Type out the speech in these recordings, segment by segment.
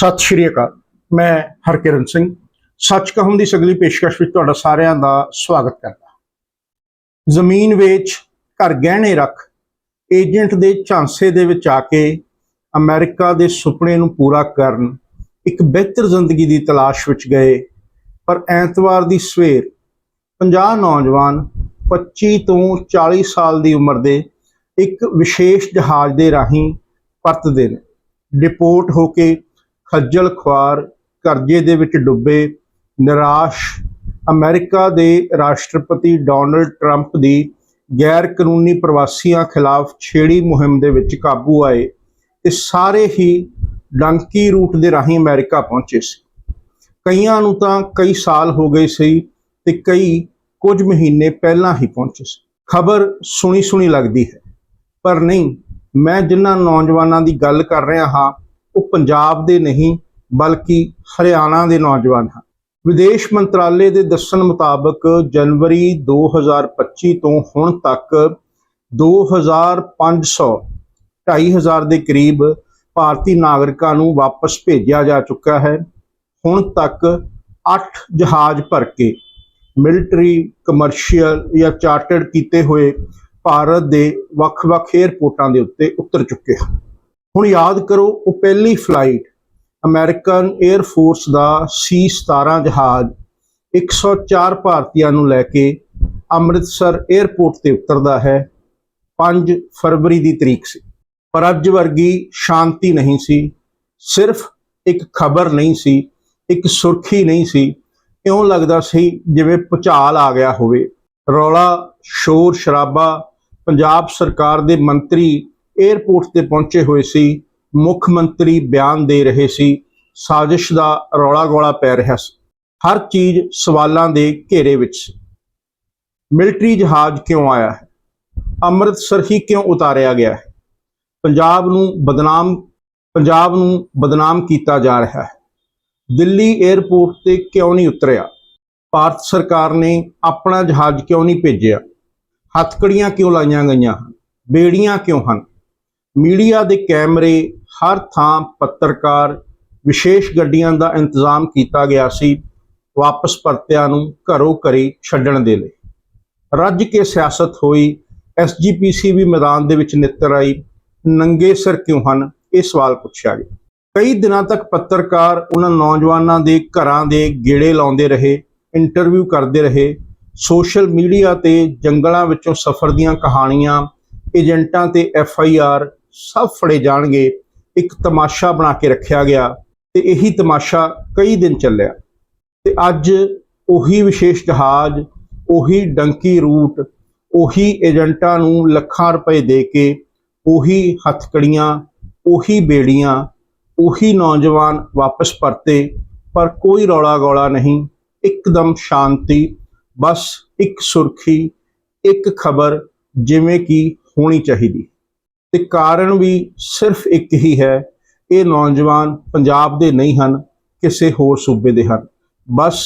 ਸਤਿ ਸ਼੍ਰੀ ਅਕਾਲ। ਮੈਂ ਹਰਕਿਰਨ ਸਿੰਘ। ਸੱਚ ਕਹਮ ਦੀ ਸਗਲੀ ਪੇਸ਼ਕਸ਼ ਵਿੱਚ ਤੁਹਾਡਾ ਸਾਰਿਆਂ ਦਾ ਸਵਾਗਤ ਕਰਦਾ ਜ਼ਮੀਨ ਵੇਚ, ਘਰ ਗਹਿਣੇ ਰੱਖ, ਏਜੰਟ ਦੇ ਝਾਂਸੇ ਦੇ ਵਿੱਚ ਆ ਕੇ ਅਮਰੀਕਾ ਦੇ ਸੁਪਨੇ ਨੂੰ ਪੂਰਾ ਕਰਨ ਇੱਕ ਬਿਹਤਰ ਜ਼ਿੰਦਗੀ ਦੀ ਤਲਾਸ਼ ਵਿੱਚ ਗਏ। ਪਰ ਐਤਵਾਰ ਦੀ ਸਵੇਰ 50 ਨੌਜਵਾਨ 25 ਤੋਂ 40 ਸਾਲ ਦੀ ਉਮਰ ਦੇ ਇੱਕ ਵਿਸ਼ੇਸ਼ ਜਹਾਜ਼ ਦੇ ਰਾਹੀਂ ਪਰਤਦੇ ਨੇ। ਡਿਪੋਰਟ ਹੋ ਕੇ ਖੱਜਲ ਖੁਆਰ ਕਰਜ਼ੇ ਦੇ ਵਿੱਚ ਡੁੱਬੇ ਨਿਰਾਸ਼ ਅਮਰੀਕਾ ਦੇ ਰਾਸ਼ਟਰਪਤੀ ਡੋਨਲਡ ਟਰੰਪ ਦੀ ਗੈਰ ਕਾਨੂੰਨੀ ਪ੍ਰਵਾਸੀਆਂ ਖਿਲਾਫ ਛੇੜੀ ਮੁਹਿੰਮ ਦੇ ਵਿੱਚ ਕਾਬੂ ਆਏ ਤੇ ਸਾਰੇ ਹੀ ਡੰਕੀ ਰੂਟ ਦੇ ਰਾਹੀਂ ਅਮਰੀਕਾ ਪਹੁੰਚੇ ਸੀ। ਕਈਆਂ ਨੂੰ ਤਾਂ ਕਈ ਸਾਲ ਹੋ ਗਏ ਸੀ ਤੇ ਕਈ ਕੁਝ ਮਹੀਨੇ ਪਹਿਲਾਂ ਹੀ ਪਹੁੰਚੇ ਸੀ। ਖਬਰ ਸੁਣੀ ਸੁਣੀ ਲੱਗਦੀ ਹੈ। ਪਰ ਨਹੀਂ, ਮੈਂ ਜਿਨ੍ਹਾਂ ਨੌਜਵਾਨਾਂ ਦੀ ਗੱਲ ਕਰ ਰਿਹਾ ਹਾਂ ਉਹ ਪੰਜਾਬ ਦੇ ਨਹੀਂ, ਬਲਕਿ ਹਰਿਆਣਾ ਦੇ ਨੌਜਵਾਨ ਹਨ। ਵਿਦੇਸ਼ ਮੰਤਰਾਲੇ ਦੇ ਦੱਸਣ ਮੁਤਾਬਕ ਜਨਵਰੀ 2025 ਤੋਂ ਹੁਣ ਤੱਕ 2500 2500 ਦੇ ਕਰੀਬ ਭਾਰਤੀ ਨਾਗਰਿਕਾਂ ਨੂੰ ਵਾਪਸ ਭੇਜਿਆ ਜਾ ਚੁੱਕਾ ਹੈ। ਹੁਣ ਤੱਕ 8 ਜਹਾਜ਼ ਭਰ ਕੇ ਮਿਲਟਰੀ, ਕਮਰਸ਼ੀਅਲ ਜਾਂ ਚਾਰਟਰਡ ਕੀਤੇ ਹੋਏ ਭਾਰਤ ਦੇ ਵੱਖ-ਵੱਖ 에ਅਰਪੋਰਟਾਂ ਦੇ ਉੱਤੇ ਉਤਰ ਚੁੱਕੇ ਹਨ। ਹੁਣ ਯਾਦ ਕਰੋ ਉਹ ਪਹਿਲੀ ਫਲਾਈਟ ਅਮਰੀਕਨ 에ਅਰ ਫੋਰਸ ਦਾ C-17 ਜਹਾਜ਼ 104 ਭਾਰਤੀਆਂ ਨੂੰ ਲੈ ਕੇ ਅੰਮ੍ਰਿਤਸਰ 에ਅਰਪੋਰਟ ਤੇ ਉਤਰਦਾ ਹੈ। 5 ਫਰਵਰੀ ਦੀ ਤਰੀਕ ਸੀ। ਪਰ ਅੱਜ ਵਰਗੀ ਸ਼ਾਂਤੀ ਨਹੀਂ ਸੀ। ਸਿਰਫ ਇੱਕ ਖਬਰ ਨਹੀਂ ਸੀ, ਇੱਕ ਸੁਰਖੀ ਨਹੀਂ ਸੀ। ਇਉਂ ਲੱਗਦਾ ਸੀ ਜਿਵੇਂ ਭੁਚਾਲ ਆ ਗਿਆ ਹੋਵੇ। ਰੌਲਾ ਸ਼ੋਰ ਸ਼ਰਾਬਾ ਪੰਜਾਬ ਸਰਕਾਰ ਦੇ ਮੰਤਰੀ 에ਅਰਪੋਰਟ ਤੇ ਪਹੁੰਚੇ ਹੋਏ ਸੀ, ਮੁੱਖ ਮੰਤਰੀ ਬਿਆਨ ਦੇ ਰਹੇ ਸੀ, ਸਾਜ਼ਿਸ਼ ਦਾ ਰੌਲਾ ਗੋਲਾ ਪੈ ਰਿਹਾ ਸੀ। ਹਰ ਚੀਜ਼ ਸਵਾਲਾਂ ਦੇ ਘੇਰੇ ਵਿੱਚ ਸੀ। ਮਿਲਟਰੀ ਜਹਾਜ਼ ਕਿਉਂ ਆਇਆ ਹੈ? ਅੰਮ੍ਰਿਤਸਰ ਹੀ ਕਿਉਂ ਉਤਾਰਿਆ ਗਿਆ ਹੈ? ਪੰਜਾਬ ਨੂੰ ਬਦਨਾਮ, ਪੰਜਾਬ ਨੂੰ ਬਦਨਾਮ ਕੀਤਾ ਜਾ ਰਿਹਾ ਹੈ। ਦਿੱਲੀ 에ਅਰਪੋਰਟ ਤੇ ਕਿਉਂ ਨਹੀਂ ਉਤਰਿਆ? ਭਾਰਤ ਸਰਕਾਰ ਨੇ ਆਪਣਾ ਜਹਾਜ਼ ਕਿਉਂ ਨਹੀਂ ਭੇਜਿਆ? ਹੱਥਕੜੀਆਂ ਕਿਉਂ ਲਾਈਆਂ ਗਈਆਂ ਹਨ? ਬੇੜੀਆਂ ਕਿਉਂ ਹਨ? ਮੀਡੀਆ ਦੇ ਕੈਮਰੇ ਹਰ ਥਾਂ ਪੱਤਰਕਾਰ ਵਿਸ਼ੇਸ਼ ਗੱਡੀਆਂ ਦਾ ਇੰਤਜ਼ਾਮ ਕੀਤਾ ਗਿਆ ਸੀ, ਵਾਪਸ ਪਰਤਿਆਂ ਨੂੰ ਘਰੋਂ ਘਰੀ ਛੱਡਣ ਦੇ ਲਈ। ਰੱਜ ਕੇ ਸਿਆਸਤ ਹੋਈ ਐਸਜੀਪੀਸੀ ਵੀ ਮੈਦਾਨ ਦੇ ਵਿੱਚ ਨਿੱਤਰ ਆਈ। ਨੰਗੇ ਸਿਰ ਕਿਉਂ ਹਨ? ਇਹ ਸਵਾਲ ਪੁੱਛਿਆ ਗਿਆ। ਕਈ ਦਿਨਾਂ ਤੱਕ ਪੱਤਰਕਾਰ ਉਹਨਾਂ ਨੌਜਵਾਨਾਂ ਦੇ ਘਰਾਂ ਦੇ ਗੇੜੇ ਲਾਉਂਦੇ ਰਹੇ, ਇੰਟਰਵਿਊ ਕਰਦੇ ਰਹੇ। ਸੋਸ਼ਲ ਮੀਡੀਆ ਤੇ ਜੰਗਲਾਂ ਵਿੱਚੋਂ ਸਫ਼ਰ ਦੀਆਂ ਕਹਾਣੀਆਂ, ਏਜੰਟਾਂ ਤੇ ਐਫ ਆਈ ਆਰ ਸਭ ਫੜੇ ਜਾਣਗੇ। ਇੱਕ ਤਮਾਸ਼ਾ ਬਣਾ ਕੇ ਰੱਖਿਆ ਗਿਆ ਤੇ ਇਹੀ ਤਮਾਸ਼ਾ ਕਈ ਦਿਨ ਚੱਲਿਆ। ਤੇ ਅੱਜ ਉਹੀ ਵਿਸ਼ੇਸ਼ ਜਹਾਜ਼, ਉਹੀ ਡੰਕੀ ਰੂਟ, ਉਹੀ ਏਜੰਟਾਂ ਨੂੰ ਲੱਖਾਂ ਰੁਪਏ ਦੇ ਕੇ, ਉਹੀ ਹੱਥਕੜੀਆਂ, ਉਹੀ ਬੇੜੀਆਂ, ਉਹੀ ਨੌਜਵਾਨ ਵਾਪਸ ਪਰਤੇ, ਪਰ ਕੋਈ ਰੌਲਾ ਗੋਲਾ ਨਹੀਂ, ਇੱਕਦਮ ਸ਼ਾਂਤੀ, ਬਸ ਇੱਕ ਸੁਰਖੀ, ਇੱਕ ਖਬਰ ਜਿਵੇਂ ਕਿ ਹੋਣੀ ਚਾਹੀਦੀ। ਤੇ ਕਾਰਨ ਵੀ ਸਿਰਫ ਇੱਕ ਹੀ ਹੈ, ਇਹ ਨੌਜਵਾਨ ਪੰਜਾਬ ਦੇ ਨਹੀਂ ਹਨ, ਕਿਸੇ ਹੋਰ ਸੂਬੇ ਦੇ ਹਨ। ਬਸ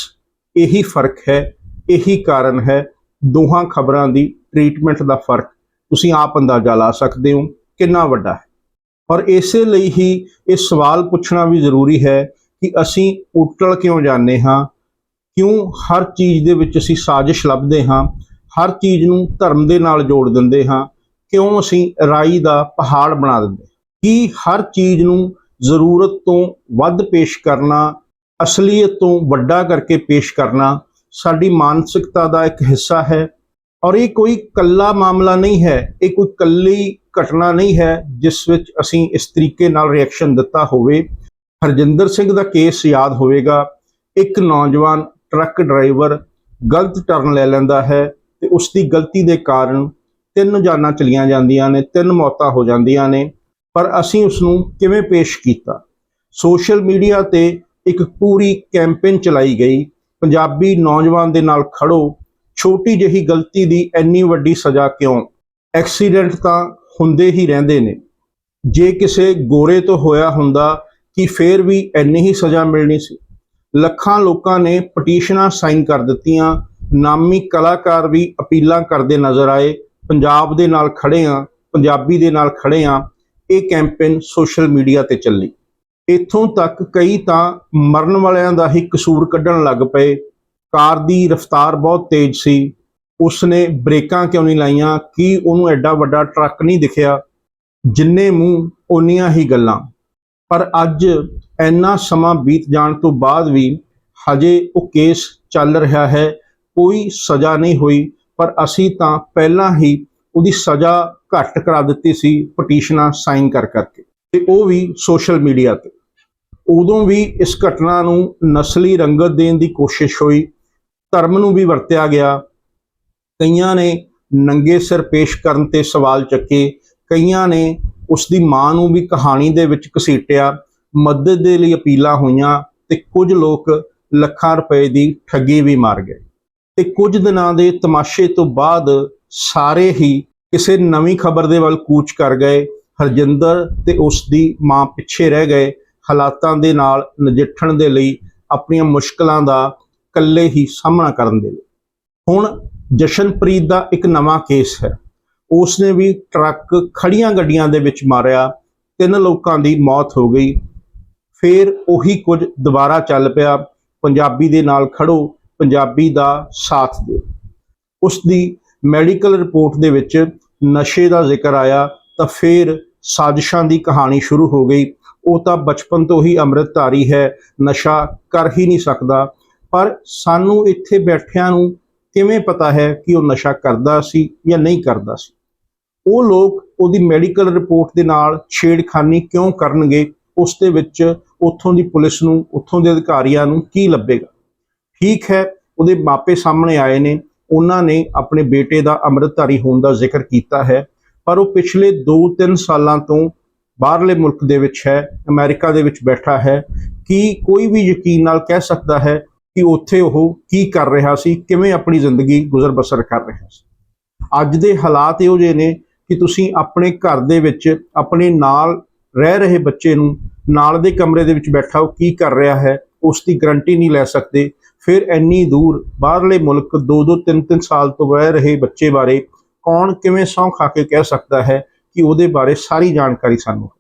ਇਹੀ ਫ਼ਰਕ ਹੈ, ਇਹੀ ਕਾਰਨ ਹੈ, ਦੋਹਾਂ ਖਬਰਾਂ ਦੀ ਟ੍ਰੀਟਮੈਂਟ ਦਾ ਫ਼ਰਕ। ਤੁਸੀਂ ਆਪ ਅੰਦਾਜ਼ਾ ਲਾ ਸਕਦੇ ਹੋ, ਕਿੰਨਾ ਵੱਡਾ ਹੈ। ਔਰ ਇਸੇ ਲਈ ਹੀ ਇਹ ਸਵਾਲ ਪੁੱਛਣਾ ਵੀ ਜ਼ਰੂਰੀ ਹੈ ਕਿ ਅਸੀਂ ਉਟਲ ਕਿਉਂ ਜਾਂਦੇ ਹਾਂ, ਕਿਉਂ ਹਰ ਚੀਜ਼ ਦੇ ਵਿੱਚ ਅਸੀਂ ਸਾਜ਼ਿਸ਼ ਲੱਭਦੇ ਹਾਂ, ਹਰ ਚੀਜ਼ ਨੂੰ ਧਰਮ ਦੇ ਨਾਲ ਜੋੜ ਦਿੰਦੇ ਹਾਂ ਕਿਉਂ ਅਸੀਂ ਰਾਈ ਦਾ ਪਹਾੜ ਬਣਾ ਦਿੰਦੇ ਕੀ ਹਰ ਚੀਜ਼ ਨੂੰ ਜ਼ਰੂਰਤ ਤੋਂ ਵੱਧ ਪੇਸ਼ ਕਰਨਾ, ਅਸਲੀਅਤ ਤੋਂ ਵੱਡਾ ਕਰਕੇ ਪੇਸ਼ ਕਰਨਾ ਸਾਡੀ ਮਾਨਸਿਕਤਾ ਦਾ ਇੱਕ ਹਿੱਸਾ ਹੈ? ਔਰ ਇਹ ਕੋਈ ਕੱਲਾ ਮਾਮਲਾ ਨਹੀਂ ਹੈ, ਇਹ ਕੋਈ ਕੱਲੀ ਘਟਨਾ ਨਹੀਂ ਹੈ ਜਿਸ ਵਿੱਚ ਅਸੀਂ ਇਸ ਤਰੀਕੇ ਨਾਲ ਰਿਐਕਸ਼ਨ ਦਿੱਤਾ ਹੋਵੇ। ਹਰਜਿੰਦਰ ਸਿੰਘ ਦਾ ਕੇਸ ਯਾਦ ਹੋਵੇਗਾ। ਇੱਕ ਨੌਜਵਾਨ ਟਰੱਕ ਡਰਾਈਵਰ ਗਲਤ ਟਰਨ ਲੈ ਲੈਂਦਾ ਹੈ ਤੇ ਉਸ ਦੀ ਗਲਤੀ ਦੇ ਕਾਰਨ ਤਿੰਨ ਜਾਨਾਂ ਚਲੀਆਂ ਜਾਂਦੀਆਂ ਨੇ, ਤਿੰਨ ਮੌਤਾਂ ਹੋ ਜਾਂਦੀਆਂ ਨੇ, ਪਰ ਅਸੀਂ ਉਸ ਨੂੰ ਕਿਵੇਂ ਪੇਸ਼ ਕੀਤਾ? ਸੋਸ਼ਲ ਮੀਡੀਆ ਤੇ ਇੱਕ ਪੂਰੀ ਕੈਂਪੇਨ ਚਲਾਈ ਗਈ, ਪੰਜਾਬੀ ਨੌਜਵਾਨ ਦੇ ਨਾਲ ਖੜੋ, ਛੋਟੀ ਜਿਹੀ ਗਲਤੀ ਦੀ ਇੰਨੀ ਵੱਡੀ ਸਜ਼ਾ ਕਿਉਂ? ਐਕਸੀਡੈਂਟ ਤਾਂ ਹੁੰਦੇ ਹੀ ਰਹਿੰਦੇ ਨੇ। ਜੇ ਕਿਸੇ ਗੋਰੇ ਤੋਂ ਹੋਇਆ ਹੁੰਦਾ ਕਿ ਫੇਰ ਵੀ ਇੰਨੀ ਹੀ ਸਜ਼ਾ ਮਿਲਣੀ ਸੀ। ਲੱਖਾਂ ਲੋਕਾਂ ਨੇ ਪਟੀਸ਼ਨਾਂ ਸਾਈਨ ਕਰ ਦਿੱਤੀਆਂ, ਨਾਮੀ ਕਲਾਕਾਰ ਵੀ ਅਪੀਲਾਂ ਕਰਦੇ ਨਜ਼ਰ ਆਏ ਪੰਜਾਬ ਦੇ ਨਾਲ ਖੜੇ ਆ, ਪੰਜਾਬੀ ਦੇ ਨਾਲ ਖੜੇ ਆ, ਇਹ ਕੈਂਪੇਨ ਸੋਸ਼ਲ ਮੀਡੀਆ ਤੇ ਚੱਲੀ। ਇੱਥੋਂ ਤੱਕ ਕਈ ਤਾਂ ਮਰਨ ਵਾਲਿਆਂ ਦਾ ਹੀ ਕਸੂਰ ਕੱਢਣ ਲੱਗ ਪਏ। ਕਾਰ ਦੀ ਰਫ਼ਤਾਰ ਬਹੁਤ ਤੇਜ਼ ਸੀ। ਉਸਨੇ ਬ੍ਰੇਕਾਂ ਕਿਉਂ ਨਹੀਂ ਲਾਈਆਂ? ਕੀ ਉਹਨੂੰ ਐਡਾ ਵੱਡਾ ਟਰੱਕ ਨਹੀਂ ਦਿਖਿਆ? ਜਿੰਨੇ ਮੂੰਹ, ਓਨੀਆਂ ਹੀ ਗੱਲਾਂ। ਪਰ ਅੱਜ ਇੰਨਾ ਸਮਾਂ ਬੀਤ ਜਾਣ ਤੋਂ ਬਾਅਦ ਵੀ ਹਜੇ ਉਹ ਕੇਸ ਚੱਲ ਰਿਹਾ ਹੈ। ਕੋਈ ਸਜ਼ਾ ਨਹੀਂ ਹੋਈ। ਪਰ ਅਸੀਂ ਤਾਂ ਪਹਿਲਾਂ ਹੀ ਉਹਦੀ ਸਜ਼ਾ ਘੱਟ ਕਰਾ ਦਿੱਤੀ ਸੀ ਪਟੀਸ਼ਨਾਂ ਸਾਈਨ ਕਰ ਕਰਕੇ। ਤੇ ਉਹ ਵੀ ਸੋਸ਼ਲ ਮੀਡੀਆ ਤੇ। ਉਦੋਂ ਵੀ ਇਸ ਘਟਨਾ ਨੂੰ ਨਸਲੀ ਰੰਗਤ ਦੇਣ ਦੀ ਕੋਸ਼ਿਸ਼ ਹੋਈ। ਧਰਮ ਨੂੰ ਵੀ ਵਰਤਿਆ ਗਿਆ। ਕਈਆਂ ਨੇ ਨੰਗੇ ਸਿਰ ਪੇਸ਼ ਕਰਨ ਤੇ ਸਵਾਲ ਚੱਕੇ। ਕਈਆਂ ਨੇ ਉਸ ਦੀ ਮਾਂ ਨੂੰ ਵੀ ਕਹਾਣੀ ਦੇ ਵਿੱਚ ਘਸੀਟਿਆ। ਮਦਦ ਦੇ ਲਈ ਅਪੀਲਾਂ ਹੋਈਆਂ ਤੇ ਕੁਝ ਲੋਕ ਲੱਖਾਂ ਰੁਪਏ ਦੀ ਠੱਗੀ ਵੀ ਮਾਰ ਗਏ। ਤੇ ਕੁਝ ਦਿਨਾਂ ਦੇ ਤਮਾਸ਼ੇ ਤੋਂ ਬਾਅਦ ਸਾਰੇ ਹੀ ਕਿਸੇ ਨਵੀਂ ਖਬਰ ਦੇ ਵੱਲ ਕੂਚ ਕਰ ਗਏ। ਹਰਜਿੰਦਰ ਤੇ ਉਸ ਦੀ ਮਾਂ ਪਿੱਛੇ ਰਹਿ ਗਏ। ਹਾਲਾਤਾਂ ਦੇ ਨਾਲ ਨਜਿੱਠਣ ਦੇ ਲਈ ਆਪਣੀਆਂ ਮੁਸ਼ਕਲਾਂ ਦਾ ਇਕੱਲੇ ਹੀ ਸਾਹਮਣਾ ਕਰਨ ਦੇ ਲਈ। ਹੁਣ ਜਸ਼ਨਪ੍ਰੀਤ ਦਾ ਇੱਕ ਨਵਾਂ ਕੇਸ ਹੈ। ਉਸ ਨੇ ਵੀ ਟਰੱਕ ਖੜੀਆਂ ਗੱਡੀਆਂ ਦੇ ਵਿੱਚ ਮਾਰਿਆ। ਤਿੰਨ ਲੋਕਾਂ ਦੀ ਮੌਤ ਹੋ ਗਈ। ਫਿਰ ਉਹੀ ਕੁਝ ਦੁਬਾਰਾ ਚੱਲ ਪਿਆ। ਪੰਜਾਬੀ ਦੇ ਨਾਲ ਖੜੋ। ਪੰਜਾਬੀ ਦਾ ਸਾਥ ਦਿਓ। ਉਸ ਦੀ ਮੈਡੀਕਲ ਰਿਪੋਰਟ ਦੇ ਵਿੱਚ ਨਸ਼ੇ ਦਾ ਜ਼ਿਕਰ ਆਇਆ ਤਾਂ ਫਿਰ ਸਾਜ਼ਿਸ਼ਾਂ ਦੀ ਕਹਾਣੀ ਸ਼ੁਰੂ ਹੋ ਗਈ। ਉਹ ਤਾਂ ਬਚਪਨ ਤੋਂ ਹੀ ਅੰਮ੍ਰਿਤਧਾਰੀ ਹੈ, ਨਸ਼ਾ ਕਰ ਹੀ ਨਹੀਂ ਸਕਦਾ। ਪਰ ਸਾਨੂੰ ਇੱਥੇ ਬੈਠਿਆਂ ਨੂੰ ਕਿਵੇਂ ਪਤਾ ਹੈ ਕਿ ਉਹ ਨਸ਼ਾ ਕਰਦਾ ਸੀ ਜਾਂ ਨਹੀਂ ਕਰਦਾ ਸੀ? ਉਹ ਲੋਕ ਉਹਦੀ ਮੈਡੀਕਲ ਰਿਪੋਰਟ ਦੇ ਨਾਲ ਛੇੜਖਾਨੀ ਕਿਉਂ ਕਰਨਗੇ? ਉਸ ਦੇ ਵਿੱਚ ਉੱਥੋਂ ਦੀ ਪੁਲਿਸ ਨੂੰ, ਉੱਥੋਂ ਦੇ ਅਧਿਕਾਰੀਆਂ ਨੂੰ ਕੀ ਲੱਭੇਗਾ? ਠੀਕ ਹੈ, ਉਹਦੇ ਮਾਪੇ ਸਾਹਮਣੇ ਆਏ ਨੇ, ਉਹਨਾਂ ਨੇ ਆਪਣੇ ਬੇਟੇ ਦਾ ਅੰਮ੍ਰਿਤਧਾਰੀ ਹੋਣ ਦਾ ਜ਼ਿਕਰ ਕੀਤਾ ਹੈ, ਪਰ ਉਹ ਪਿਛਲੇ 2-3 ਸਾਲਾਂ ਤੋਂ ਬਾਹਰਲੇ ਮੁਲਕ ਦੇ ਵਿੱਚ ਹੈ, ਅਮਰੀਕਾ ਦੇ ਵਿੱਚ ਬੈਠਾ ਹੈ, ਕਿ ਕੋਈ ਵੀ ਯਕੀਨ ਨਾਲ ਕਹਿ ਸਕਦਾ ਹੈ ਕਿ ਉੱਥੇ ਉਹ ਕੀ ਕਰ ਰਿਹਾ ਸੀ, ਕਿਵੇਂ ਆਪਣੀ ਜ਼ਿੰਦਗੀ ਗੁਜ਼ਰ ਬਸਰ ਕਰ ਰਿਹਾ ਸੀ? ਅੱਜ ਦੇ ਹਾਲਾਤ ਇਹੋ ਜਿਹੇ ਨੇ ਕਿ ਤੁਸੀਂ ਆਪਣੇ ਘਰ ਦੇ ਵਿੱਚ ਆਪਣੇ ਨਾਲ ਰਹਿ ਰਹੇ ਬੱਚੇ ਨੂੰ ਨਾਲ ਦੇ ਕਮਰੇ ਦੇ ਵਿੱਚ ਬੈਠਾ ਉਹ ਕੀ ਕਰ ਰਿਹਾ ਹੈ, ਉਸ ਦੀ ਗਰੰਟੀ ਨਹੀਂ ਲੈ ਸਕਦੇ ਫਿਰ ਇੰਨੀ ਦੂਰ ਬਾਹਰਲੇ ਮੁਲਕ 2-2 3-3 ਸਾਲ ਤੋਂ ਰਹਿ ਰਹੇ ਬੱਚੇ ਬਾਰੇ ਕੌਣ ਕਿਵੇਂ ਸਹੁੰ ਖਾ ਕੇ ਕਹਿ ਸਕਦਾ ਹੈ ਕਿ ਉਹਦੇ ਬਾਰੇ ਸਾਰੀ ਜਾਣਕਾਰੀ ਸਾਨੂੰ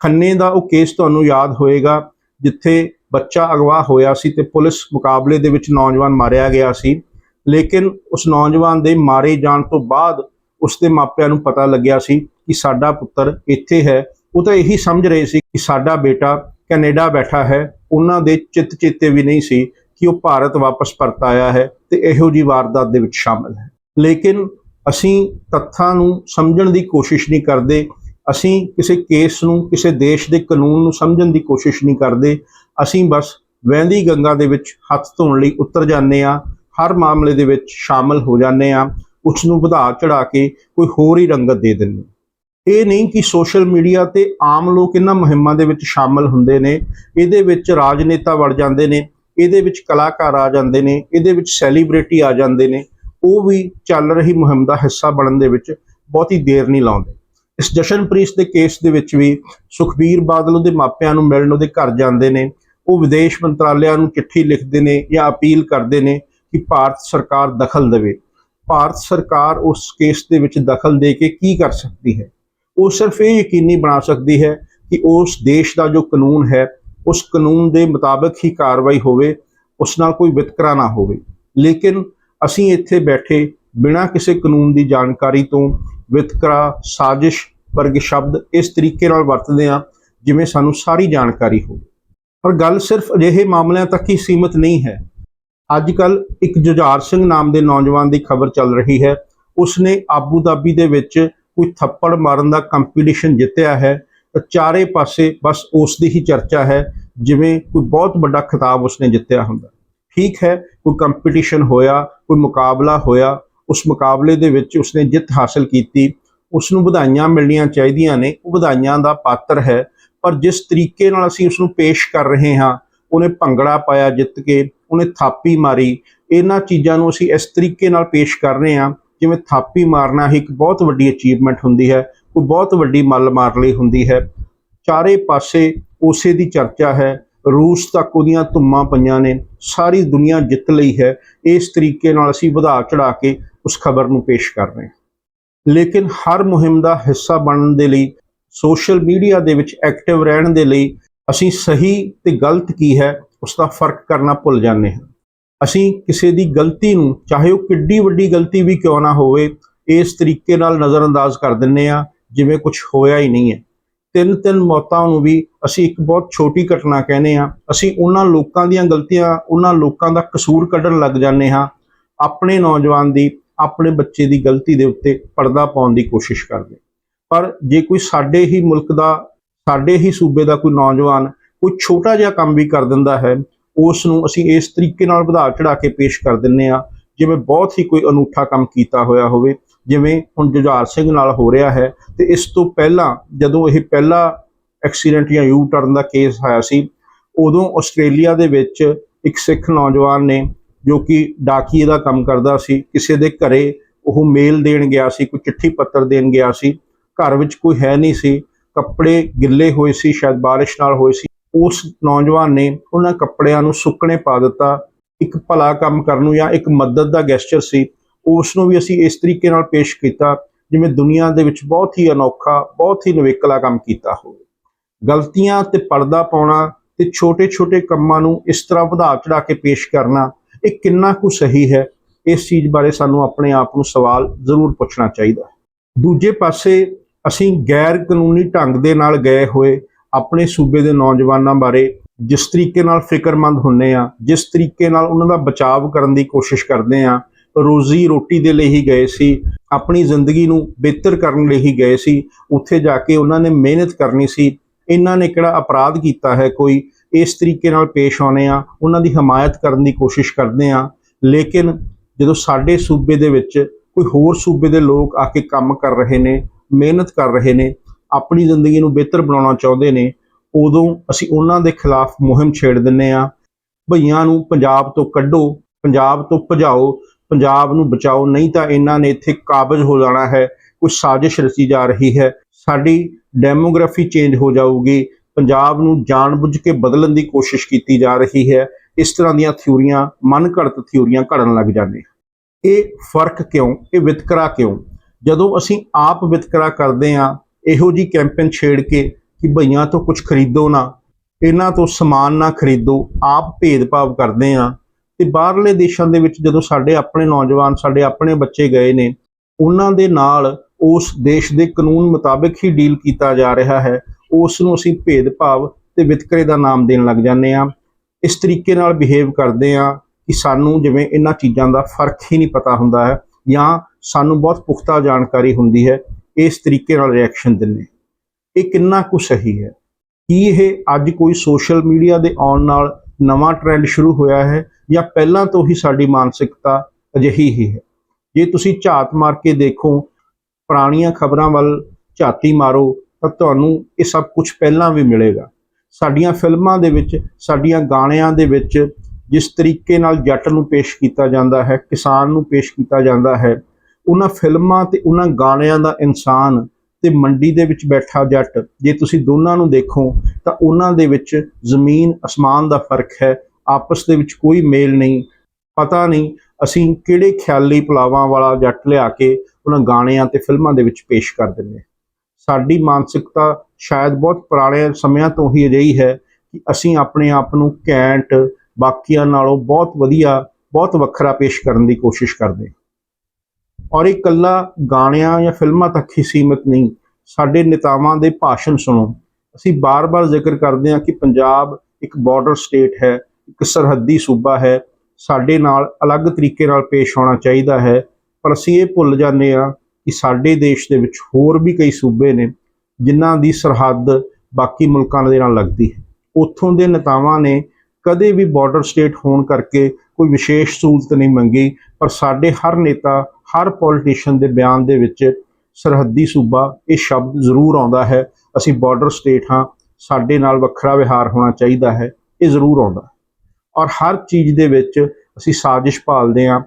ਖੰਨੇ ਦਾ ਉਹ ਕੇਸ ਤੁਹਾਨੂੰ ਯਾਦ ਹੋਏਗਾ, ਜਿੱਥੇ ਬੱਚਾ ਅਗਵਾ ਹੋਇਆ ਸੀ ਤੇ ਪੁਲਿਸ ਮੁਕਾਬਲੇ ਦੇ ਵਿੱਚ ਨੌਜਵਾਨ ਮਾਰਿਆ ਗਿਆ ਸੀ। ਲੇਕਿਨ ਉਸ ਨੌਜਵਾਨ ਦੇ ਮਾਰੇ ਜਾਣ ਤੋਂ ਬਾਅਦ ਉਸ ਦੇ ਮਾਪਿਆਂ ਨੂੰ ਪਤਾ ਲੱਗਿਆ ਸੀ ਕਿ ਸਾਡਾ ਪੁੱਤਰ ਇੱਥੇ ਹੈ। ਉਹ ਤਾਂ ਇਹੀ ਸਮਝ ਰਹੇ ਸੀ ਕਿ ਸਾਡਾ ਬੇਟਾ ਕੈਨੇਡਾ ਬੈਠਾ ਹੈ। ਉਹਨਾਂ ਦੇ ਚਿੱਤ ਚੇਤੇ ਵੀ ਨਹੀਂ ਸੀ ਕਿ ਉਹ ਭਾਰਤ ਵਾਪਸ ਪਰਤ ਆਇਆ ਹੈ ਤੇ ਇਹੋ ਜੀ ਵਾਰਦਾਤ ਦੇ ਵਿੱਚ ਸ਼ਾਮਲ ਹੈ। ਲੇਕਿਨ ਅਸੀਂ ਤੱਥਾਂ ਨੂੰ ਸਮਝਣ ਦੀ ਕੋਸ਼ਿਸ਼ ਨਹੀਂ ਕਰਦੇ, ਅਸੀਂ ਕਿਸੇ ਕੇਸ ਨੂੰ, ਕਿਸੇ ਦੇਸ਼ ਦੇ ਕਾਨੂੰਨ ਨੂੰ ਸਮਝਣ ਦੀ ਕੋਸ਼ਿਸ਼ ਨਹੀਂ ਕਰਦੇ, ਅਸੀਂ ਬਸ ਵਹਿੰਦੀ ਗੰਗਾ ਦੇ ਵਿੱਚ ਹੱਥ ਧੋਣ ਲਈ ਉਤਰ ਜਾਂਦੇ ਆ ਹਰ ਮਾਮਲੇ ਦੇ ਵਿੱਚ ਸ਼ਾਮਲ ਹੋ ਜਾਂਦੇ ਆ ਉਸ ਨੂੰ ਵਧਾ ਚੜਾ ਕੇ ਕੋਈ ਹੋਰ ਹੀ ਰੰਗਤ ਦੇ ਦਿੰਦੇ ਇਹ ਨਹੀਂ ਕਿ ਸੋਸ਼ਲ ਮੀਡੀਆ ਤੇ ਆਮ ਲੋਕ ਇਹਨਾਂ ਮੁਹਿੰਮਾਂ ਦੇ ਵਿੱਚ ਸ਼ਾਮਲ ਹੁੰਦੇ ਨੇ, ਇਹਦੇ ਵਿੱਚ ਰਾਜਨੇਤਾ ਵੜ ਜਾਂਦੇ ਨੇ ਇਹਦੇ ਵਿੱਚ ਕਲਾਕਾਰ ਆ ਜਾਂਦੇ ਨੇ, ਇਹਦੇ ਵਿੱਚ ਸੈਲੀਬ੍ਰਿਟੀ ਆ ਜਾਂਦੇ ਨੇ, ਉਹ ਵੀ ਚੱਲ ਰਹੀ ਮੁਹਿੰਮ ਦਾ ਹਿੱਸਾ ਬਣਨ ਦੇ ਵਿੱਚ ਬਹੁਤੀ ਦੇਰ ਨਹੀਂ ਲਾਉਂਦੇ। ਇਸ ਜਸ਼ਨਪ੍ਰੀਤ ਦੇ ਕੇਸ ਦੇ ਵਿੱਚ ਵੀ ਸੁਖਬੀਰ ਬਾਦਲ ਉਹਦੇ ਮਾਪਿਆਂ ਨੂੰ ਮਿਲਣ ਉਹਦੇ ਘਰ ਜਾਂਦੇ ਨੇ, ਉਹ ਵਿਦੇਸ਼ ਮੰਤਰਾਲਿਆਂ ਨੂੰ ਚਿੱਠੀ ਲਿਖਦੇ ਨੇ ਜਾਂ ਅਪੀਲ ਕਰਦੇ ਨੇ ਕਿ ਭਾਰਤ ਸਰਕਾਰ ਦਖਲ ਦੇਵੇ। ਭਾਰਤ ਸਰਕਾਰ ਉਸ ਕੇਸ ਦੇ ਵਿੱਚ ਦਖਲ ਦੇ ਕੇ ਕੀ ਕਰ ਸਕਦੀ ਹੈ? ਉਹ ਸਿਰਫ ਇਹ ਯਕੀਨੀ ਬਣਾ ਸਕਦੀ ਹੈ ਕਿ ਉਸ ਦੇਸ਼ ਦਾ ਜੋ ਕਾਨੂੰਨ ਹੈ ਉਸ ਕਾਨੂੰਨ ਦੇ ਮੁਤਾਬਕ ਹੀ ਕਾਰਵਾਈ ਹੋਵੇ, ਉਸ ਨਾਲ ਕੋਈ ਵਿਤਕਰਾ ਨਾ ਹੋਵੇ। ਲੇਕਿਨ ਅਸੀਂ ਇੱਥੇ ਬੈਠੇ ਬਿਨਾਂ ਕਿਸੇ ਕਾਨੂੰਨ ਦੀ ਜਾਣਕਾਰੀ ਤੋਂ ਵਿਤਕਰਾ, ਸਾਜ਼ਿਸ਼, ਵਰਗੇ ਸ਼ਬਦ ਇਸ ਤਰੀਕੇ ਨਾਲ ਵਰਤਦੇ ਹਾਂ, ਜਿਵੇਂ ਸਾਨੂੰ ਸਾਰੀ ਜਾਣਕਾਰੀ ਹੋਵੇ। ਪਰ ਗੱਲ ਸਿਰਫ ਅਜਿਹੇ ਮਾਮਲਿਆਂ ਤੱਕ ਹੀ ਸੀਮਿਤ ਨਹੀਂ ਹੈ। ਅੱਜ ਕੱਲ ਇੱਕ ਜੁਝਾਰ ਸਿੰਘ ਨਾਮ ਦੇ ਨੌਜਵਾਨ ਦੀ ਖਬਰ ਚੱਲ ਰਹੀ ਹੈ। ਉਸਨੇ ਆਬੂ ਦਾਬੀ ਦੇ ਵਿੱਚ ਕੋਈ ਥੱਪੜ ਮਾਰਨ ਦਾ ਕੰਪੀਟੀਸ਼ਨ ਜਿੱਤਿਆ ਹੈ। ਤਾਂ ਚਾਰੇ ਪਾਸੇ ਬਸ ਉਸ ਦੀ ਹੀ ਚਰਚਾ ਹੈ, ਜਿਵੇਂ ਕੋਈ ਬਹੁਤ ਵੱਡਾ ਖਿਤਾਬ ਉਸਨੇ ਜਿੱਤਿਆ ਹੁੰਦਾ। ਠੀਕ ਹੈ, ਕੋਈ ਕੰਪੀਟੀਸ਼ਨ ਹੋਇਆ, ਕੋਈ ਮੁਕਾਬਲਾ ਹੋਇਆ, ਉਸ ਮੁਕਾਬਲੇ ਦੇ ਵਿੱਚ ਉਸਨੇ ਜਿੱਤ ਹਾਸਲ ਕੀਤੀ। ਉਸ ਨੂੰ ਵਧਾਈਆਂ ਮਿਲਣੀਆਂ ਚਾਹੀਦੀਆਂ ਨੇ, ਉਹ ਵਧਾਈਆਂ ਦਾ ਪਾਤਰ ਹੈ, ਪਰ ਜਿਸ ਤਰੀਕੇ ਨਾਲ ਅਸੀਂ ਉਸ ਨੂੰ ਪੇਸ਼ ਕਰ ਰਹੇ ਹਾਂ, ਉਹਨੇ ਭੰਗੜਾ ਪਾਇਆ ਜਿੱਤ ਕੇ, ਉਹਨੇ ਥਾਪੀ ਮਾਰੀ, ਇਹਨਾਂ ਚੀਜ਼ਾਂ ਨੂੰ ਅਸੀਂ ਇਸ ਤਰੀਕੇ ਨਾਲ ਪੇਸ਼ ਕਰ ਰਹੇ ਹਾਂ, ਜਿਵੇਂ ਥਾਪੀ ਮਾਰਨਾ ਹੀ ਇੱਕ ਬਹੁਤ ਵੱਡੀ ਅਚੀਵਮੈਂਟ ਹੁੰਦੀ ਹੈ। ਉਹ ਬਹੁਤ ਵੱਡੀ ਮੱਲ ਮਾਰ ਲਈ ਹੁੰਦੀ ਹੈ। ਚਾਰੇ ਪਾਸੇ ਉਸੇ ਦੀ ਚਰਚਾ ਹੈ। ਰੂਸ ਤੱਕ ਉਹਦੀਆਂ ਧੁੰਮਾਂ ਪਈਆਂ ਨੇ। ਸਾਰੀ ਦੁਨੀਆ ਜਿੱਤ ਲਈ ਹੈ। ਇਸ ਤਰੀਕੇ ਨਾਲ ਅਸੀਂ ਵਧਾ ਚੜਾ ਕੇ ਉਸ ਖਬਰ ਨੂੰ ਪੇਸ਼ ਕਰ ਰਹੇ ਹਾਂ। ਲੇਕਿਨ ਹਰ ਮੁਹਿੰਮ ਦਾ ਹਿੱਸਾ ਬਣਨ ਦੇ ਲਈ, ਸੋਸ਼ਲ ਮੀਡੀਆ ਦੇ ਵਿੱਚ ਐਕਟਿਵ ਰਹਿਣ ਦੇ ਲਈ ਅਸੀਂ ਸਹੀ ਤੇ ਗਲਤ ਕੀ ਹੈ, ਉਸ ਦਾ ਫ਼ਰਕ ਕਰਨਾ ਭੁੱਲ ਜਾਂਦੇ ਹਾਂ। ਅਸੀਂ ਕਿਸੇ ਦੀ ਗਲਤੀ ਨੂੰ, ਚਾਹੇ ਉਹ ਕਿੱਡੀ ਵੱਡੀ ਗਲਤੀ ਵੀ ਕਿਉਂ ਨਾ ਹੋਵੇ, ਇਸ ਤਰੀਕੇ ਨਾਲ ਨਜ਼ਰਅੰਦਾਜ਼ ਕਰ ਦਿੰਨੇ ਆ ਜਿਵੇਂ ਕੁਝ ਹੋਇਆ ਹੀ ਨਹੀਂ ਹੈ। ਤਿੰਨ ਤਿੰਨ ਮੌਤਾਂ ਨੂੰ ਵੀ ਅਸੀਂ ਇੱਕ ਬਹੁਤ ਛੋਟੀ ਘਟਨਾ ਕਹਿੰਦੇ ਆ ਅਸੀਂ ਉਹਨਾਂ ਲੋਕਾਂ ਦੀਆਂ ਗਲਤੀਆਂ, ਉਹਨਾਂ ਲੋਕਾਂ ਦਾ ਕਸੂਰ ਕੱਢਣ ਲੱਗ ਜਾਂਦੇ ਹਾਂ। ਆਪਣੇ ਨੌਜਵਾਨ ਦੀ, ਆਪਣੇ ਬੱਚੇ ਦੀ ਗਲਤੀ ਦੇ ਉੱਤੇ ਪਰਦਾ ਪਾਉਣ ਦੀ ਕੋਸ਼ਿਸ਼ ਕਰਦੇ ਪਰ ਜੇ ਕੋਈ ਸਾਡੇ ਹੀ ਮੁਲਕ ਦਾ, ਸਾਡੇ ਹੀ ਸੂਬੇ ਦਾ ਕੋਈ ਨੌਜਵਾਨ ਕੋਈ ਛੋਟਾ ਜਿਹਾ ਕੰਮ ਵੀ ਕਰ ਦਿੰਦਾ ਹੈ, ਉਸ ਨੂੰ ਅਸੀਂ ਇਸ ਤਰੀਕੇ ਨਾਲ ਵਧਾ ਚੜਾ ਕੇ ਪੇਸ਼ ਕਰ ਦਿੰਨੇ ਆ ਜਿਵੇਂ ਬਹੁਤ ਹੀ ਕੋਈ ਅਨੂਠਾ ਕੰਮ ਕੀਤਾ ਹੋਇਆ ਹੋਵੇ ਜਿਵੇਂ ਹੁਣ ਜੁਝਾਰ ਸਿੰਘ ਨਾਲ ਹੋ ਰਿਹਾ ਹੈ, ਤੇ ਇਸ ਤੋਂ ਪਹਿਲਾਂ ਜਦੋਂ ਇਹ ਪਹਿਲਾ ਐਕਸੀਡੈਂਟ ਜਾਂ ਯੂ ਟਰਨ ਦਾ ਕੇਸ ਆਇਆ ਸੀ, ਉਦੋਂ ਆਸਟ੍ਰੇਲੀਆ ਦੇ ਵਿੱਚ ਇੱਕ ਸਿੱਖ ਨੌਜਵਾਨ ਨੇ ਜੋ ਕਿ ਡਾਕੀਏ ਦਾ ਕੰਮ ਕਰਦਾ ਸੀ, ਕਿਸੇ ਦੇ ਘਰੇ ਉਹ ਮੇਲ ਦੇਣ ਗਿਆ ਸੀ, ਕੋਈ ਚਿੱਠੀ ਪੱਤਰ ਦੇਣ ਗਿਆ ਸੀ, ਘਰ ਵਿੱਚ ਕੋਈ ਹੈ ਨਹੀਂ ਸੀ, ਕੱਪੜੇ ਗਿੱਲੇ ਹੋਏ ਸੀ, ਸ਼ਾਇਦ ਬਾਰਿਸ਼ ਨਾਲ ਹੋਏ ਸੀ। ਉਸ ਨੌਜਵਾਨ ਨੇ ਉਹਨਾਂ ਕੱਪੜਿਆਂ ਨੂੰ ਸੁੱਕਣੇ ਪਾ ਦਿੱਤਾ, ਇੱਕ ਭਲਾ ਕੰਮ ਕਰਨ ਨੂੰ ਜਾਂ ਇੱਕ ਮਦਦ ਦਾ ਗੈਸਚਰ ਸੀ ਉਸ ਨੂੰ ਵੀ ਅਸੀਂ ਇਸ ਤਰੀਕੇ ਨਾਲ ਪੇਸ਼ ਕੀਤਾ, ਜਿਵੇਂ ਦੁਨੀਆ ਦੇ ਵਿੱਚ ਬਹੁਤ ਹੀ ਅਨੋਖਾ, ਬਹੁਤ ਹੀ ਨਵੇਕਲਾ ਕੰਮ ਕੀਤਾ ਹੋਵੇ। ਗਲਤੀਆਂ ਤੇ ਪਰਦਾ ਪਾਉਣਾ ਤੇ ਛੋਟੇ-ਛੋਟੇ ਕੰਮਾਂ ਨੂੰ ਇਸ ਤਰ੍ਹਾਂ ਵਧਾ ਚੜਾ ਕੇ ਪੇਸ਼ ਕਰਨਾ, ਇਹ ਕਿੰਨਾ ਕੁ ਸਹੀ ਹੈ? ਇਸ ਚੀਜ਼ ਬਾਰੇ ਸਾਨੂੰ ਆਪਣੇ ਆਪ ਨੂੰ ਸਵਾਲ ਜ਼ਰੂਰ ਪੁੱਛਣਾ ਚਾਹੀਦਾ ਹੈ। ਦੂਜੇ ਪਾਸੇ ਅਸੀਂ ਗੈਰ ਕਾਨੂੰਨੀ ਢੰਗ ਦੇ ਨਾਲ ਗਏ ਹੋਏ ਆਪਣੇ ਸੂਬੇ ਦੇ ਨੌਜਵਾਨਾਂ ਬਾਰੇ ਜਿਸ ਤਰੀਕੇ ਨਾਲ ਫਿਕਰਮੰਦ ਹੁੰਨੇ ਆ, ਜਿਸ ਤਰੀਕੇ ਨਾਲ ਉਹਨਾਂ ਦਾ ਬਚਾਅ ਕਰਨ ਦੀ ਕੋਸ਼ਿਸ਼ ਕਰਦੇ ਆ ਰੋਜ਼ੀ ਰੋਟੀ ਦੇ ਲਈ ਹੀ ਗਏ ਸੀ, ਆਪਣੀ ਜ਼ਿੰਦਗੀ ਨੂੰ ਬਿਹਤਰ ਕਰਨ ਲਈ ਹੀ ਗਏ ਸੀ, ਉੱਥੇ ਜਾ ਕੇ ਉਹਨਾਂ ਨੇ ਮਿਹਨਤ ਕਰਨੀ ਸੀ, ਇਹਨਾਂ ਨੇ ਕਿਹੜਾ ਅਪਰਾਧ ਕੀਤਾ ਹੈ ਕੋਈ, ਇਸ ਤਰੀਕੇ ਨਾਲ ਪੇਸ਼ ਆਉਨੇ ਆ ਉਹਨਾਂ ਦੀ ਹਮਾਇਤ ਕਰਨ ਦੀ ਕੋਸ਼ਿਸ਼ ਕਰਦੇ ਆ ਲੇਕਿਨ ਜਦੋਂ ਸਾਡੇ ਸੂਬੇ ਦੇ ਵਿੱਚ ਕੋਈ ਹੋਰ ਸੂਬੇ ਦੇ ਲੋਕ ਆ ਕੇ ਕੰਮ ਕਰ ਰਹੇ ਨੇ, ਮਿਹਨਤ ਕਰ ਰਹੇ ਨੇ, ਆਪਣੀ ਜ਼ਿੰਦਗੀ ਨੂੰ ਬਿਹਤਰ ਬਣਾਉਣਾ ਚਾਹੁੰਦੇ ਨੇ, ਉਦੋਂ ਅਸੀਂ ਉਹਨਾਂ ਦੇ ਖਿਲਾਫ ਮੁਹਿੰਮ ਛੇੜ ਦਿੰਨੇ ਆ ਭਈਆਂ ਨੂੰ ਪੰਜਾਬ ਤੋਂ ਕੱਢੋ, ਪੰਜਾਬ ਤੋਂ ਭਜਾਓ ਪੰਜਾਬ ਨੂੰ ਬਚਾਓ, ਨਹੀਂ ਤਾਂ ਇਹਨਾਂ ਨੇ ਇੱਥੇ ਕਾਬਜ਼ ਹੋ ਜਾਣਾ ਹੈ। ਕੋਈ ਸਾਜ਼ਿਸ਼ ਰਚੀ ਜਾ ਰਹੀ ਹੈ। ਸਾਡੀ ਡੈਮੋਗ੍ਰਾਫੀ ਚੇਂਜ ਹੋ ਜਾਊਗੀ। ਪੰਜਾਬ ਨੂੰ ਜਾਣਬੁੱਝ ਕੇ ਬਦਲਣ ਦੀ ਕੋਸ਼ਿਸ਼ ਕੀਤੀ ਜਾ ਰਹੀ ਹੈ। ਇਸ ਤਰ੍ਹਾਂ ਦੀਆਂ ਥਿਊਰੀਆਂ, ਮਨਘੜਤ ਥਿਊਰੀਆਂ ਘੜਨ ਲੱਗ ਜਾਂਦੇ ਇਹ ਫ਼ਰਕ ਕਿਉਂ? ਇਹ ਵਿਤਕਰਾ ਕਿਉਂ? ਜਦੋਂ ਅਸੀਂ ਆਪ ਵਿਤਕਰਾ ਕਰਦੇ ਆ ਇਹੋ ਜੀ ਕੈਂਪੇਨ ਛੇੜ ਕੇ ਕਿ ਭਈਆਂ ਤੋਂ ਕੁਝ ਖਰੀਦੋ ਨਾ, ਇਹਨਾਂ ਤੋਂ ਸਮਾਨ ਨਾ ਖਰੀਦੋ, ਆਪ ਭੇਦਭਾਵ ਕਰਦੇ ਆ ਤੇ ਬਾਹਰਲੇ ਦੇਸ਼ਾਂ ਦੇ ਵਿੱਚ ਜਦੋਂ ਸਾਡੇ ਆਪਣੇ ਨੌਜਵਾਨ, ਸਾਡੇ ਆਪਣੇ ਬੱਚੇ ਗਏ ਨੇ, ਉਹਨਾਂ ਦੇ ਨਾਲ ਉਸ ਦੇਸ਼ ਦੇ ਕਾਨੂੰਨ ਮੁਤਾਬਕ ਹੀ ਡੀਲ ਕੀਤਾ ਜਾ ਰਿਹਾ ਹੈ। ਉਸ ਨੂੰ ਅਸੀਂ ਭੇਦਭਾਵ ਤੇ ਵਿਤਕਰੇ ਦਾ ਨਾਮ ਦੇਣ ਲੱਗ ਜਾਂਦੇ ਆ ਇਸ ਤਰੀਕੇ ਨਾਲ ਬਿਹੇਵ ਕਰਦੇ ਆ ਕਿ ਸਾਨੂੰ ਜਿਵੇਂ ਇਹਨਾਂ ਚੀਜ਼ਾਂ ਦਾ ਫ਼ਰਕ ਹੀ ਨਹੀਂ ਪਤਾ ਹੁੰਦਾ ਹੈ ਜਾਂ ਸਾਨੂੰ ਬਹੁਤ ਪੁਖਤਾ ਜਾਣਕਾਰੀ ਹੁੰਦੀ ਹੈ, ਇਸ ਤਰੀਕੇ ਨਾਲ ਰਿਐਕਸ਼ਨ ਦਿੰਨੇ ਇਹ ਕਿੰਨਾ ਕੁ ਸਹੀ ਹੈ? ਕੀ ਇਹ ਅੱਜ ਕੋਈ ਸੋਸ਼ਲ ਮੀਡੀਆ ਦੇ ਆਉਣ ਨਾਲ ਨਵਾਂ ਟ੍ਰੈਂਡ ਸ਼ੁਰੂ ਹੋਇਆ ਹੈ ਜਾਂ ਪਹਿਲਾਂ ਤੋਂ ਹੀ ਸਾਡੀ ਮਾਨਸਿਕਤਾ ਅਜਿਹੀ ਹੀ ਹੈ। ਜੇ ਤੁਸੀਂ ਝਾਤ ਮਾਰ ਕੇ ਦੇਖੋ, ਪੁਰਾਣੀਆਂ ਖਬਰਾਂ ਵੱਲ ਝਾਤੀ ਮਾਰੋ, ਤਾਂ ਤੁਹਾਨੂੰ ਇਹ ਸਭ ਕੁਝ ਪਹਿਲਾਂ ਵੀ ਮਿਲੇਗਾ। ਸਾਡੀਆਂ ਫਿਲਮਾਂ ਦੇ ਵਿੱਚ, ਸਾਡੀਆਂ ਗਾਣਿਆਂ ਦੇ ਵਿੱਚ ਜਿਸ ਤਰੀਕੇ ਨਾਲ ਜੱਟ ਨੂੰ ਪੇਸ਼ ਕੀਤਾ ਜਾਂਦਾ ਹੈ, ਕਿਸਾਨ ਨੂੰ ਪੇਸ਼ ਕੀਤਾ ਜਾਂਦਾ ਹੈ, ਉਹਨਾਂ ਫਿਲਮਾਂ ਤੇ ਉਹਨਾਂ ਗਾਣਿਆਂ ਦਾ ਇਨਸਾਨ ਤੇ ਮੰਡੀ ਦੇ ਵਿੱਚ ਬੈਠਾ ਜੱਟ, ਜੇ ਤੁਸੀਂ ਦੋਨਾਂ ਨੂੰ ਦੇਖੋ, ਤਾਂ ਉਹਨਾਂ ਦੇ ਵਿੱਚ ਜ਼ਮੀਨ, ਅਸਮਾਨ ਦਾ ਫ਼ਰਕ ਹੈ। ਆਪਸ ਦੇ ਵਿੱਚ ਕੋਈ ਮੇਲ ਨਹੀਂ। ਪਤਾ ਨਹੀਂ ਅਸੀਂ ਕਿਹੜੇ ਖਿਆਲੀ ਪੁਲਾਵਾਂ ਵਾਲਾ ਜੱਟ ਲਿਆ ਕੇ ਉਹਨਾਂ ਗਾਣਿਆਂ ਤੇ ਫਿਲਮਾਂ ਦੇ ਵਿੱਚ ਪੇਸ਼ ਕਰ ਦਿੰਦੇ ਸਾਡੀ ਮਾਨਸਿਕਤਾ ਸ਼ਾਇਦ ਬਹੁਤ ਪੁਰਾਣੇ ਸਮਿਆਂ ਤੋਂ ਹੀ ਅਜਿਹੀ ਹੈ ਕਿ ਅਸੀਂ ਆਪਣੇ ਆਪ ਨੂੰ ਘੈਂਟ, ਬਾਕੀਆਂ ਨਾਲੋਂ ਬਹੁਤ ਵਧੀਆ, ਬਹੁਤ ਵੱਖਰਾ ਪੇਸ਼ ਕਰਨ ਦੀ ਕੋਸ਼ਿਸ਼ ਕਰਦੇ ਔਰ ਇਹ ਇਕੱਲਾ ਗਾਣਿਆਂ ਜਾਂ ਫਿਲਮਾਂ ਤੱਕ ਹੀ ਸੀਮਿਤ ਨਹੀਂ। ਸਾਡੇ ਨੇਤਾਵਾਂ ਦੇ ਭਾਸ਼ਣ ਸੁਣੋ। ਅਸੀਂ ਬਾਰ-ਬਾਰ ਜ਼ਿਕਰ ਕਰਦੇ ਹਾਂ ਕਿ ਪੰਜਾਬ ਇੱਕ ਬਾਰਡਰ ਸਟੇਟ ਹੈ, ਇੱਕ ਸਰਹੱਦੀ ਸੂਬਾ ਹੈ। ਸਾਡੇ ਨਾਲ ਅਲੱਗ ਤਰੀਕੇ ਨਾਲ ਪੇਸ਼ ਹੋਣਾ ਚਾਹੀਦਾ ਹੈ। ਪਰ ਅਸੀਂ ਇਹ ਭੁੱਲ ਜਾਂਦੇ ਹਾਂ ਕਿ ਸਾਡੇ ਦੇਸ਼ ਦੇ ਵਿੱਚ ਹੋਰ ਵੀ ਕਈ ਸੂਬੇ ਨੇ ਜਿਨ੍ਹਾਂ ਦੀ ਸਰਹੱਦ ਬਾਕੀ ਮੁਲਕਾਂ ਦੇ ਨਾਲ ਲੱਗਦੀ ਹੈ। ਉੱਥੋਂ ਦੇ ਨੇਤਾਵਾਂ ਨੇ ਕਦੇ ਵੀ ਬਾਰਡਰ ਸਟੇਟ ਹੋਣ ਕਰਕੇ ਕੋਈ ਵਿਸ਼ੇਸ਼ ਸਹੂਲਤ ਨਹੀਂ ਮੰਗੀ, ਪਰ ਸਾਡੇ ਹਰ ਨੇਤਾ ਹਰ ਪੋਲੀਟੀਸ਼ੀਅਨ ਦੇ ਬਿਆਨ ਦੇ ਵਿੱਚ ਸਰਹੱਦੀ ਸੂਬਾ ਇਹ ਸ਼ਬਦ ਜ਼ਰੂਰ ਆਉਂਦਾ ਹੈ। ਅਸੀਂ ਬਾਰਡਰ ਸਟੇਟ ਹਾਂ, ਸਾਡੇ ਨਾਲ ਵੱਖਰਾ ਵਿਹਾਰ ਹੋਣਾ ਚਾਹੀਦਾ ਹੈ, ਇਹ ਜ਼ਰੂਰ ਆਉਂਦਾ ਔਰ ਹਰ ਚੀਜ਼ ਦੇ ਵਿੱਚ ਅਸੀਂ ਸਾਜ਼ਿਸ਼ ਭਾਲਦੇ ਹਾਂ।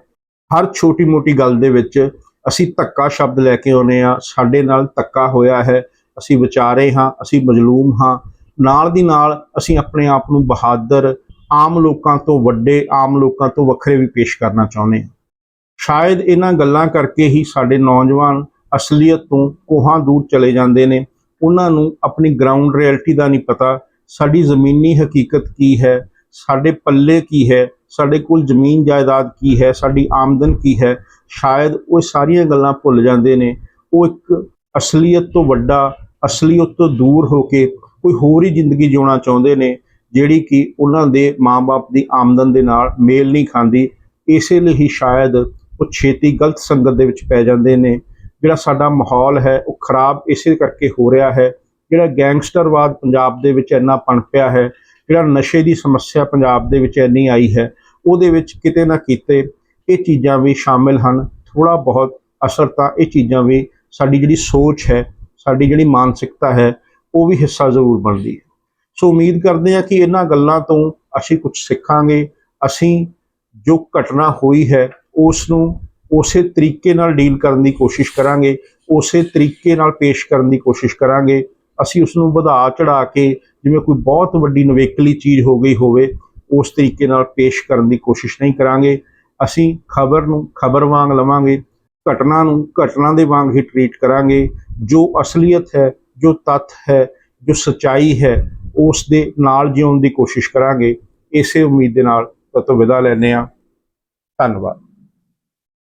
ਹਰ ਛੋਟੀ-ਮੋਟੀ ਗੱਲ ਦੇ ਵਿੱਚ ਅਸੀਂ ਧੱਕਾ ਸ਼ਬਦ ਲੈ ਕੇ ਆਉਨੇ ਆ ਸਾਡੇ ਨਾਲ ਧੱਕਾ ਹੋਇਆ ਹੈ, ਅਸੀਂ ਵਿਚਾਰੇ ਹਾਂ, ਅਸੀਂ ਮਜਲੂਮ ਹਾਂ। ਨਾਲ ਦੀ ਨਾਲ ਅਸੀਂ ਆਪਣੇ ਆਪ ਨੂੰ ਬਹਾਦਰ, ਆਮ ਲੋਕਾਂ ਤੋਂ ਵੱਡੇ, ਆਮ ਲੋਕਾਂ ਤੋਂ ਵੱਖਰੇ ਵੀ ਪੇਸ਼ ਕਰਨਾ ਚਾਹੁੰਦੇ ਹਾਂ। ਸ਼ਾਇਦ ਇਹਨਾਂ ਗੱਲਾਂ ਕਰਕੇ ਹੀ ਸਾਡੇ ਨੌਜਵਾਨ ਅਸਲੀਅਤ ਤੋਂ ਕੋਹਾਂ ਦੂਰ ਚਲੇ ਜਾਂਦੇ ਨੇ। ਉਹਨਾਂ ਨੂੰ ਆਪਣੀ ਗਰਾਊਂਡ ਰਿਐਲਿਟੀ ਦਾ ਨਹੀਂ ਪਤਾ, ਸਾਡੀ ਜ਼ਮੀਨੀ ਹਕੀਕਤ ਕੀ ਹੈ, ਸਾਡੇ ਪੱਲੇ ਕੀ ਹੈ, ਸਾਡੇ ਕੋਲ ਜ਼ਮੀਨ ਜਾਇਦਾਦ ਕੀ ਹੈ, ਸਾਡੀ ਆਮਦਨ ਕੀ ਹੈ, ਸ਼ਾਇਦ ਉਹ ਸਾਰੀਆਂ ਗੱਲਾਂ ਭੁੱਲ ਜਾਂਦੇ ਨੇ। ਉਹ ਇੱਕ ਅਸਲੀਅਤ ਤੋਂ ਵੱਡਾ, ਅਸਲੀਅਤ ਤੋਂ ਦੂਰ ਹੋ ਕੇ ਕੋਈ ਹੋਰ ਹੀ ਜ਼ਿੰਦਗੀ ਜਿਉਣਾ ਚਾਹੁੰਦੇ ਨੇ, ਜਿਹੜੀ ਕਿ ਉਹਨਾਂ ਦੇ ਮਾਪੇ ਦੀ ਆਮਦਨ ਦੇ ਨਾਲ ਮੇਲ ਨਹੀਂ ਖਾਂਦੀ। ਇਸੇ ਲਈ ਹੀ ਸ਼ਾਇਦ ਉਹ ਛੇਤੀ ਗਲਤ ਸੰਗਤ ਦੇ ਵਿੱਚ ਪੈ ਜਾਂਦੇ ਨੇ। ਜਿਹੜਾ ਸਾਡਾ ਮਾਹੌਲ ਹੈ, ਉਹ ਖਰਾਬ ਇਸੇ ਕਰਕੇ ਹੋ ਰਿਹਾ ਹੈ। ਜਿਹੜਾ ਗੈਂਗਸਟਰਵਾਦ ਪੰਜਾਬ ਦੇ ਵਿੱਚ ਇੰਨਾ ਪਣਪਿਆ ਹੈ, ਜਿਹੜਾ ਨਸ਼ੇ ਦੀ ਸਮੱਸਿਆ ਪੰਜਾਬ ਦੇ ਵਿੱਚ ਇੰਨੀ ਆਈ ਹੈ, ਉਹਦੇ ਵਿੱਚ ਕਿਤੇ ਨਾ ਕਿਤੇ ਇਹ ਚੀਜ਼ਾਂ ਵੀ ਸ਼ਾਮਿਲ ਹਨ। ਥੋੜਾ ਬਹੁਤ ਅਸਰ ਤਾਂ ਇਹ ਚੀਜ਼ਾਂ ਵੀ ਸਾਡੀ ਜਿਹੜੀ ਸੋਚ ਹੈ, ਸਾਡੀ ਜਿਹੜੀ ਮਾਨਸਿਕਤਾ ਹੈ, ਉਹ ਵੀ ਹਿੱਸਾ ਜ਼ਰੂਰ ਬਣਦੀ ਹੈ। ਸੋ ਉਮੀਦ ਕਰਦੇ ਹਾਂ ਕਿ ਇਹਨਾਂ ਗੱਲਾਂ ਤੋਂ ਅਸੀਂ ਕੁਝ ਸਿੱਖਾਂਗੇ। ਅਸੀਂ ਜੋ ਘਟਨਾ ਹੋਈ ਹੈ ਉਸ ਨੂੰ ਉਸੇ ਤਰੀਕੇ ਨਾਲ ਡੀਲ ਕਰਨ ਦੀ ਕੋਸ਼ਿਸ਼ ਕਰਾਂਗੇ, ਉਸੇ ਤਰੀਕੇ ਨਾਲ ਪੇਸ਼ ਕਰਨ ਦੀ ਕੋਸ਼ਿਸ਼ ਕਰਾਂਗੇ। ਅਸੀਂ ਉਸ ਨੂੰ ਵਧਾ ਚੜਾ ਕੇ, ਜਿਵੇਂ ਕੋਈ ਬਹੁਤ ਵੱਡੀ ਨਵੇਕਲੀ ਚੀਜ਼ ਹੋ ਗਈ ਹੋਵੇ, ਉਸ ਤਰੀਕੇ ਨਾਲ ਪੇਸ਼ ਕਰਨ ਦੀ ਕੋਸ਼ਿਸ਼ ਨਹੀਂ ਕਰਾਂਗੇ। ਅਸੀਂ ਖਬਰ ਨੂੰ, ਖਬਰ ਵਾਂਗ ਲਵਾਂਗੇ, ਘਟਨਾ ਨੂੰ, ਘਟਨਾ ਦੇ ਵਾਂਗ ਹੀ ਟਰੀਟ ਕਰਾਂਗੇ। ਜੋ ਅਸਲੀਅਤ ਹੈ, ਜੋ ਤੱਥ ਹੈ, ਜੋ ਸਚਾਈ ਹੈ, ਉਸ ਦੇ ਨਾਲ ਜਿਉਣ ਦੀ ਕੋਸ਼ਿਸ਼ ਕਰਾਂਗੇ। ਇਸੇ ਉਮੀਦ ਦੇ ਨਾਲ ਤੁਹਾਤੋਂ ਵਿਦਾ ਲੈਂਦੇ ਹਾਂ। ਧੰਨਵਾਦ।